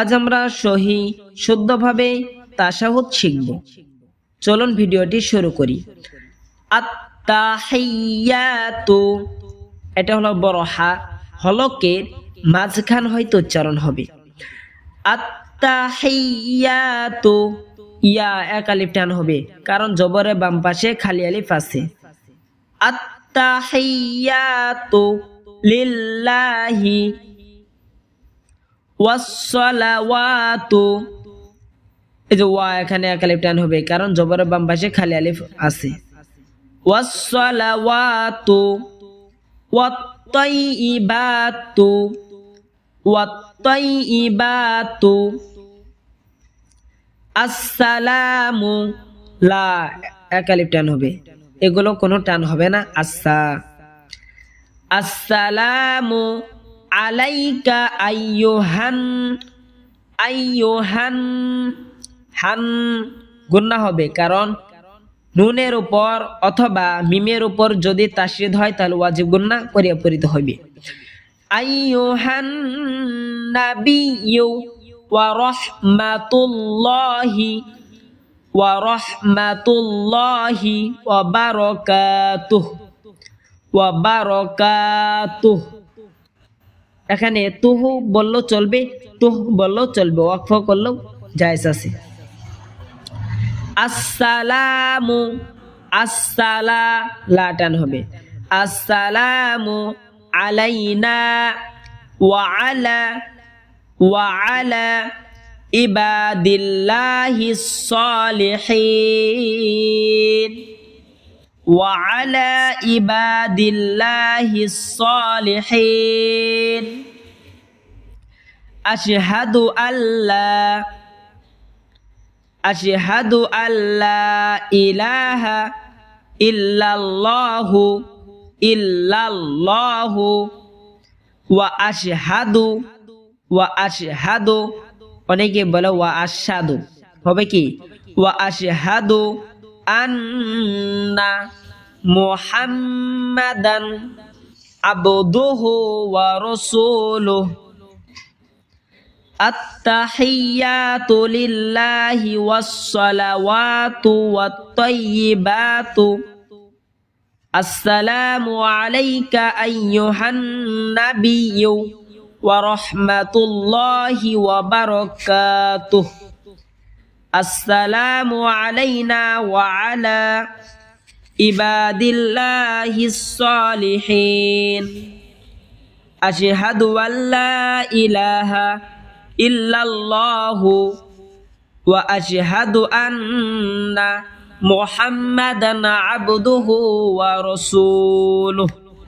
আজ আমরা সহি, শুদ্ধভাবে তাসাহুদ শিখব। চলুন ভিডিওটি শুরু করি। আত্তাহিয়াতু, এটা হলো বড় হা হলকের মাঝখান হয়তো উচ্চারণ হবে। আত্তাহিয়াতু, ইয়া এক আলিফ টান হবে, কারণ জবরে বাম পাশে খালি আলিফ আছে। আত্তাহিয়াতু, লিল্লাহি ওয়াসসালাওয়াতু। এই যে ওয়া এখানে এক আলিফ টান হবে, কারণ জবরের বাম পাশে খালি আলিফ আছে। ওয়াসসালাওয়াতু। ওয়াত্তাইবাতু ওয়াত্তাইবাতু আসসালামু। লা এক আলিফ টান হবে। এগুলো কোনো টান হবে না। আচ্ছা আসসালামু। আলাইকা আইয়ুহান আইয়ুহান, হান গুন্না হবে। কারণ নুনের উপর অথবা মিমের উপর যদি তাসরিদ হয়, তাহলে ওয়াজিব গুন্না করিয়া পড়িত হইবে। আইয়ুহান নাবিয়্যু ওয়া রাহমাতুল্লাহি ওয়া রাহমাতুল্লাহি ওয়া বারাকাতুহু ওয়া বারাকাতুহু। এখানে তুহু বললেও চলবে, তুহ বললেও চলবে, ওয়াকফ করলেও জায়েজ আছে। আসসালামু, আসসালা, লাটান হবে। আসসালামু আলাইনা, ওয়া আলা ওয়া আলা ইবাদিল্লাহি সালিহিন। وعلى عباد الله الصالحين أشهد أن لا أشهد أن لا إله إلا الله إلا الله وأشهد وأشهد অনেকে বলে ওয়া আশহাদু হবে কি ওয়া আশহাদু আন্না মুহাম্মাদান আবদুহু ওয়া রাসূলুহু التحيات لله والصلوات والطيبات السلام عليك أيها النبي ورحمة الله وبركاته আসসালামু আলাইনা ওয়া আলা ইবাদিল্লাহিস সলিহিন। আশহাদু আল্লা ইলাহা ইল্লাল্লাহু ওয়া আশহাদু আন্না মুহাম্মাদান আবদুহু ওয়া রাসূলুহু।